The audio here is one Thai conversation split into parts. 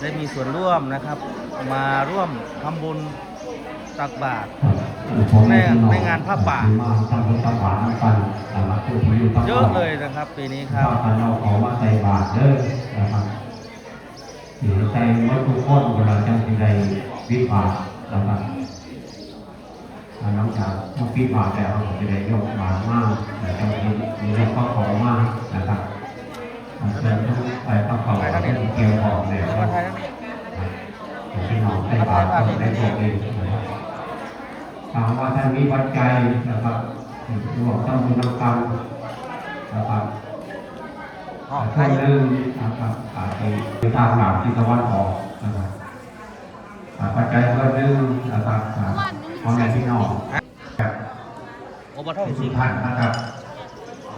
ได้มีส่วนร่วมนะครับ มาร่วมทำบุญตักบาตรในในงานผ้าป่ามาทำบุญตักบาตรน้ำกันสำหรับผู้ที่อยู่ต่างเยอะเลยนะครับ ปีนี้ครับถ้ากันเอาของมาใส่บาตรเด้อนะครับถือใจวัตถุคนเวลาจังสิใดวิบากนะครับอ่าน้องจากต้องวิบากแต่เราจะได้ยกบาตรมากแต่จังสิมีเรื่องข้อของมากนะครับ อ่าเชิญทุกไปประกอบที่เกี่ยวของเนี่ยแล้วคก็รับไทยนั่นเองพี่น้องใส่บาตรก็ได้ตัวเองนะครับถามว่าท่านมีปัจจัยนะครับรวมต้องมีน้ำกันนะครับอ๋อไทช่วยงอยู่หนึ่งนะครับอาจจะไปทางหลังที่ตะวันออกนะครับปัจจัยส่วนหนึ่งนะครับอ่าพ่อแม่พี่น้องกับโอ้บะท่องทุสิกท่านะครับ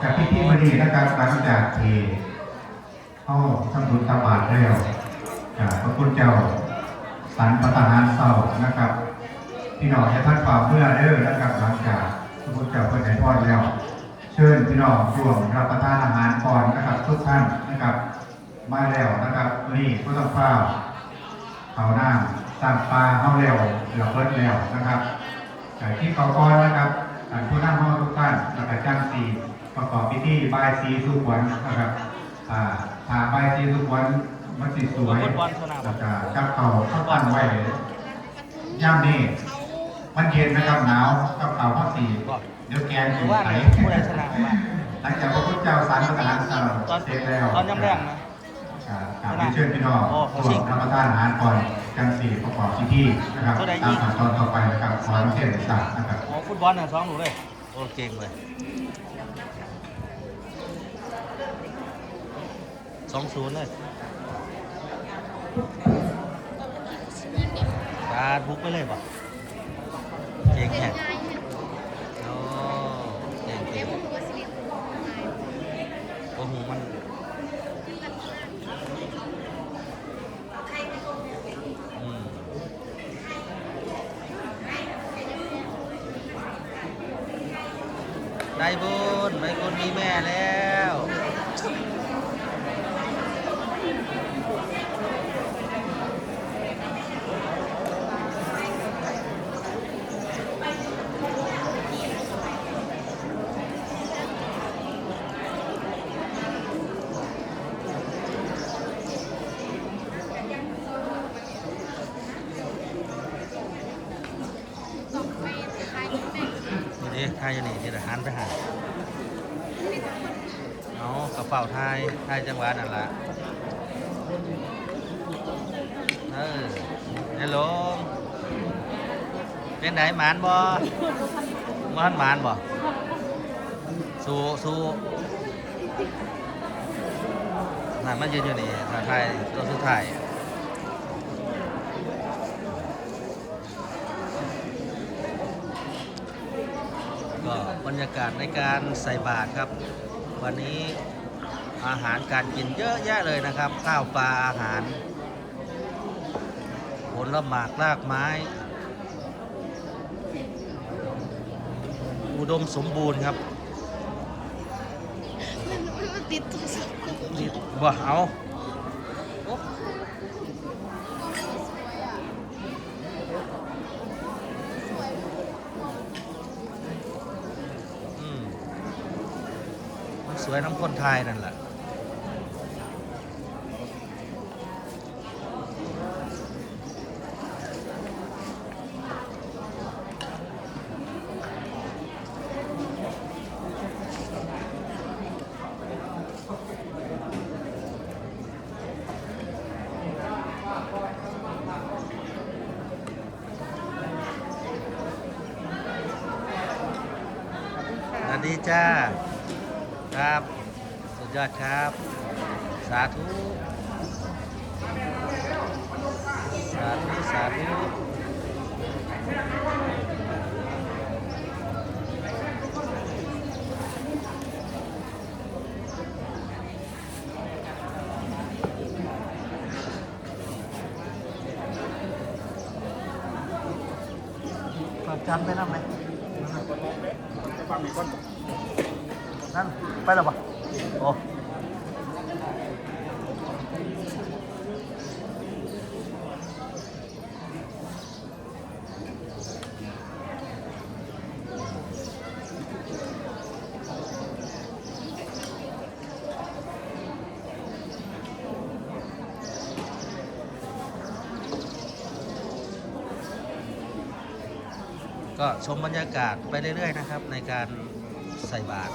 กับพิธีวันนี้นะครับหลังจากที่ เข้าทำบุญตบาตรแล้วจากพระคุณเจ้าสันปตหารเศร้านะครับ พี่น้องให้ท่านฝ่าเพื่อเด้อนะครับ หลังจากพระพุทธเจ้าเปิดให้พรแล้ว เชิญพี่น้องร่วมรับประทานอาหารก่อนนะครับ ทุกท่านนะครับมาแล้วนะครับวันนี้ก็ต้องเฝ้าเขาหน้าสร้างปลาเข้าแล้วเหลือเพิ่นแล้วนะครับแต่ที่เขาก้อนนะครับท่านผู้นั่งห้องทุกท่านนะครับจ้างสีประกอบพิธีบายสีสุขวัญนะครับอ่า ถ้าบายสีสุขวัญมันสิสวยฟุตบอลสนามแล้วก็จับเขาเข้าปั้นไว้ย่ามนี่มันเย็นนะครับหนาวกับเขาข้อสี่เดี๋ยวแกงสูว่าใสผู้ใดชนะว่าหลังจากพระพุทธเจ้าสารพระทหารเสร็ตอนจแล้วตอนย่ำแรงนะกราบเรียนเชิญพี่น้องโอ้ร่เขาวชิมงรับประทานอาหารก่อนจังสี่ประกอบพิธีนะครับผู้ใดยิตามงขั้นตอนต่อไปนะครับขอรับเชิญศาสตร์นะครับอ๋อฟุตบอลน่ะสองหนูเลยโอ้เก่งเลย สองศูนย์เลยตาบุกไปเลยป่ะเก่งแค่โอ้เก่งเก่งโอ้โหมันได้บุญไม่คนมีแม่แล้ว อยู่นี่ที่ละหันไปหาเอากระเป๋าไทยไทยจังหวัดนั่นละเออฮัลโหลเป็นไหนหมานบ่มันหมานบ่สู้สู้นั่นมันยืนอยู่นี่ทางไทยตัวสุดท้าย ก็บ รรยากาศในการใส่บาตรครับ วันนี้อาหารการกินเยอะแยะเลยนะครับ ข้าวปลาอาหารผลหมากรากไม้ อุดมสมบูรณ์ครับมันติดตัวสักคนนี่บ่เอาโอ้อืมมันส วยน้ำคนไทยนั่นแหละ สวัสดีจ้า ครับ สุดยอดครับ สาธุ สาธุ สาธุจำไปน้ำไหมนั่ นไปแล้วปะโอ้ก็ชมบรรยากาศไปเรื่อยๆนะครับ ในการใส่บาตร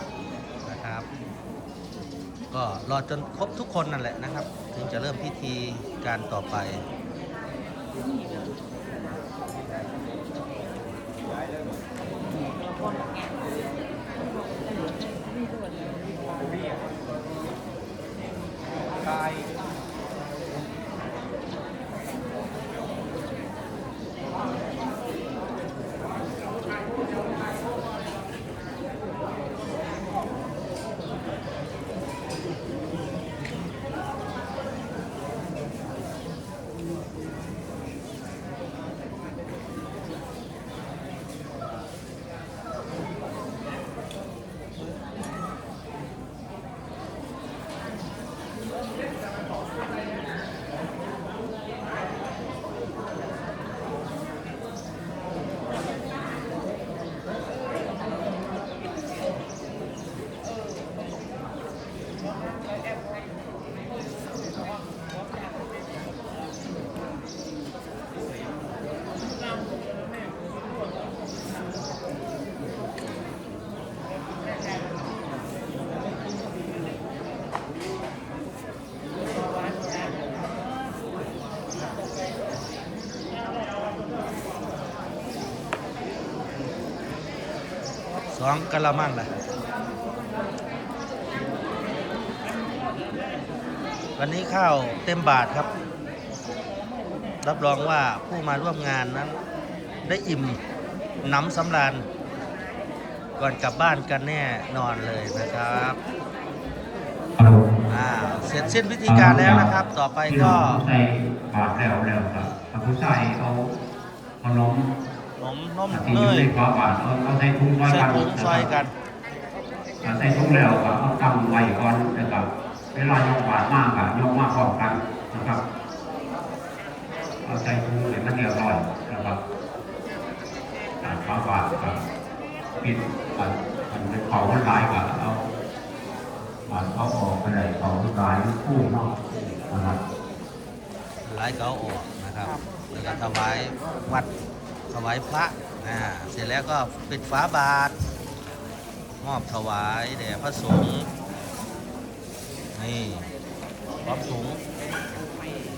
ก็รอจนครบทุกคนนั่นแหละนะครับ ถึงจะเริ่มพิธีการต่อไป สองกะละมังล่ะวันนี้ข้าวเต็มบาทครับ รับรองว่าผู้มาร่วมงานนั้น ได้อิ่มหน้ำสำราญก่อนกลับบ้านกันแน่นอนเลยนะครับฮัลโหลอ่าเสร็จสิ้นพิธีการแล้วนะครับ ต่อไปก็ใส่บาทแล้วแล้วครับถ้าผู้ชายเขาเขาล้ม นมนมที่เนอยู่ยในฝาบาทเขาเขาใส่ถุงไว้ใส่กันถุงซอยกันถ้าใส่ถุงแล้วก็เอาตั้งไว้ก่อนนะครับเวลายกบาทมากอะยกมากพร้อมกันนะครับเอาใส่ถุงให้มันเรียบร้อยนะครับจากฝาบาทครับปิดอันอันเป็นเขามันหลายก็เอาบาทเขาออกไปเลยเขามันหลายคู่เนอกนะครับหลายเกาออกนะครับแล้วก็ถวายวัด ถวายพระอ่าเสร็จแล้วก็ปิดฝาบาท มอบถวายแด่พระสงฆ์นี่พร้อมถุง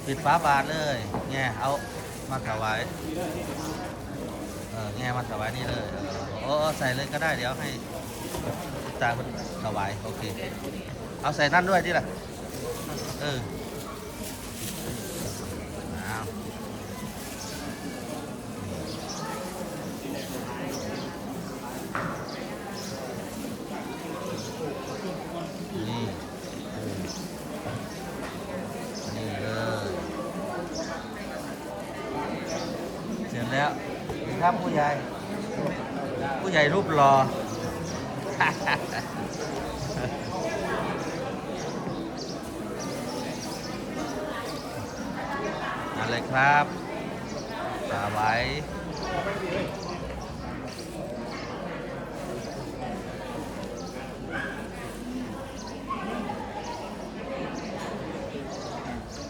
ปิดฝาบาทเลยแง่เอามาถวายเออแง่มาถวายนี่เลยเออโอ้ใส่เลยก็ได้เดี๋ยวให้ตาคุณถวายโอเค เอาใส่นั่นด้วยที่ละเออเอานี่นี่เลยเสร็จแล้วนี่ครับ ผู้ใหญ่ ผู้ใหญ่รูปรออะไรครับสาไว้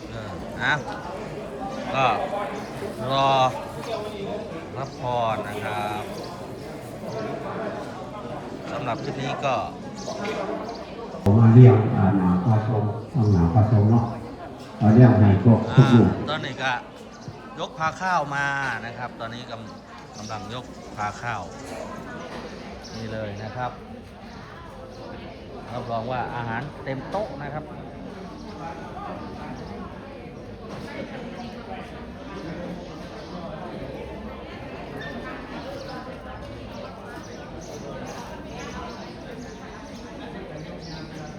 เออนะก็รอ รับพรนะครับสำหรับคลิปนี้ก็ผมมาเรียกอาหนาผสมต้องหนาผสมเนาะเราเรียกให้พวกทุกอ่าลูกตอนนี้ก็ยกพาข้าวมานะครับ ตอนนี้กำกำลังยกพาข้าว นี่เลยนะครับรับรองว่าอาหารเต็มโต๊ะนะครับ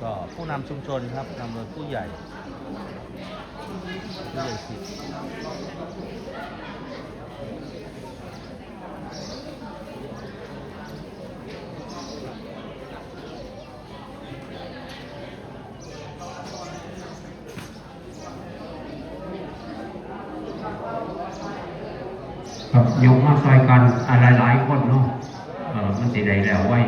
ก็ผู้นำชุมชนครับนำโดยผู้ใหญ่ผู้ใหญ่สิบยกมาซอยกันหลายๆคนเนาะมันสิได้แล้วไว้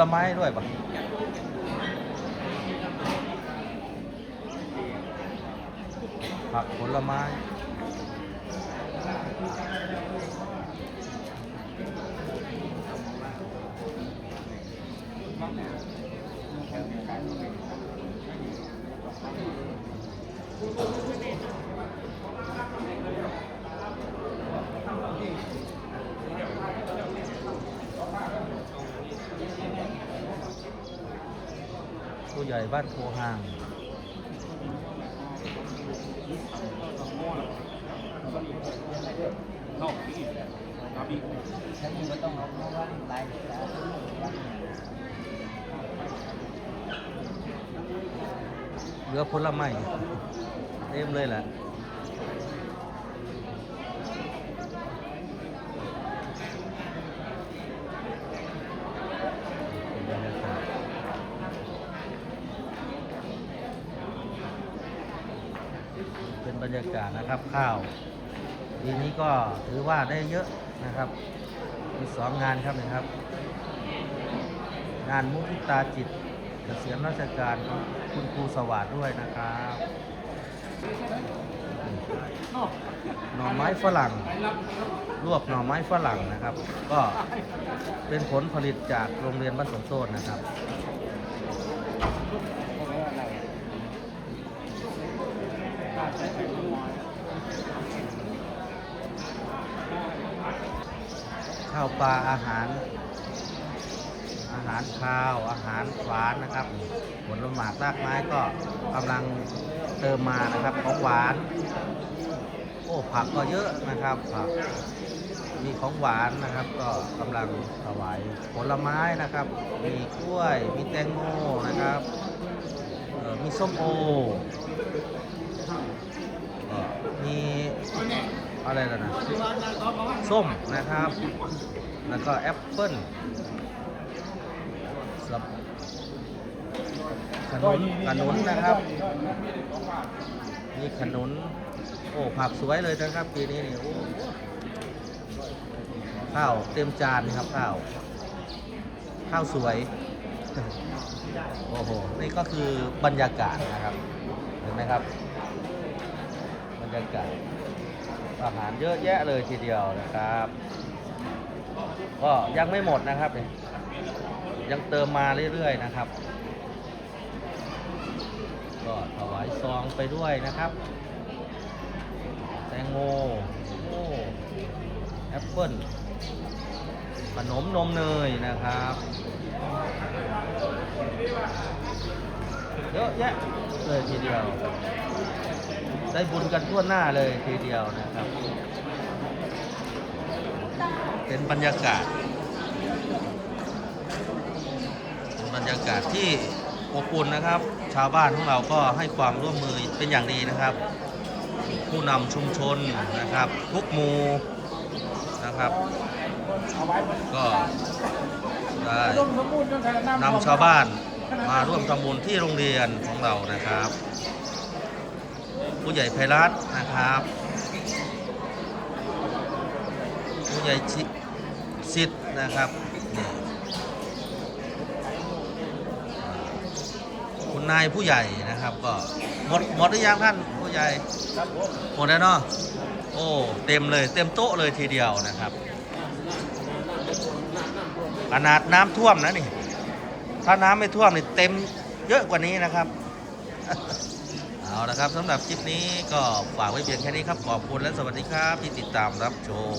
ลไม้ด้วยปะผักผลไม้ ผู้ใหญ่บ้านโพหางเหลือผลไม้เต็มเลยแหละ เป็นบ รรยากาศนะครับข้าวปีนี้ก็ถือว่าได้เยอะนะครับ มีสองงานครับนะครับ งานมุทิตาจิตเกษียณราชการคุณครูสวัสดด้วยนะครับหน่อไม้ฝรั่ง ลวกหน่อไม้ฝรั่งนะครับ ก็เป็นผลผลิตจากโรงเรียนบ้านสมโซนนะครับ ข้าวปลาอาหาร อาหารข้าวอาหารหวานนะครับผลหมากรากไม้ก็กำลังเติมมานะครับของหวาน โอ้ผักก็เยอะนะครับผักมีของหวานนะครับ ก็กำลังถวายผลไม้นะครับ มีกล้วยมีแตงโมนะครับออมีส้มโอ มีอะไรล่ะนะส้มนะครับ แล้วก็แอปเปิ้ลสับขนุนขนุนนะครับมีขนุนโอ้ผักสวยเลยนะครับปีนี้นี่ข้าวเต็มจานครับข้าวข้าวสวยโอ้โหนี่ก็คือบรรยากาศนะครับเห็นไหมครับ รยากาศอาหารเยอะแยะเลยทีเดียวนะครับ ก็ยังไม่หมดนะครับยยังเติมมาเรื่อยๆนะครับ ก็ถวายซองไปด้วยนะครับ แตงโมโอ้แอปเปิ้ลขนมนมเนยนะครับเยอะแยะเลยทีเดียว ได้บุญกันทั่วหน้าเลยทีเดียวนะครับ เป็นบรรยากาศเป็นบรรยากาศที่อบอุ่นนะครับ ชาวบ้านของเราก็ให้ความร่วมมือเป็นอย่างดีนะครับ ผู้นำชุมชนนะครับ ทุกหมู่นะครับ ก็ได้นำชาวบ้านมาร่วมทำบุญที่โรงเรียนของเรานะครับ ผู้ใหญ่ไพรัตนะครับ ผู้ใหญ่ชิสิทธ์นะครับนี่คุณนายผู้ใหญ่นะครับก็หมดหมดหรือยังท่านผู้ใหญ่หมดแล้วเนาะโอ้เต็มเลยเต็มโต๊ะเลยทีเดียวนะครับขนาดน้ำท่วมนะนี่ ถ้าน้ำไม่ท่วมนี่เต็มเยอะกว่านี้นะครับ เอาละครับสำหรับคลิปนี้ก็ฝากไว้เพียงแค่นี้ครับ ขอบคุณและสวัสดีครับที่ติดตามรับชม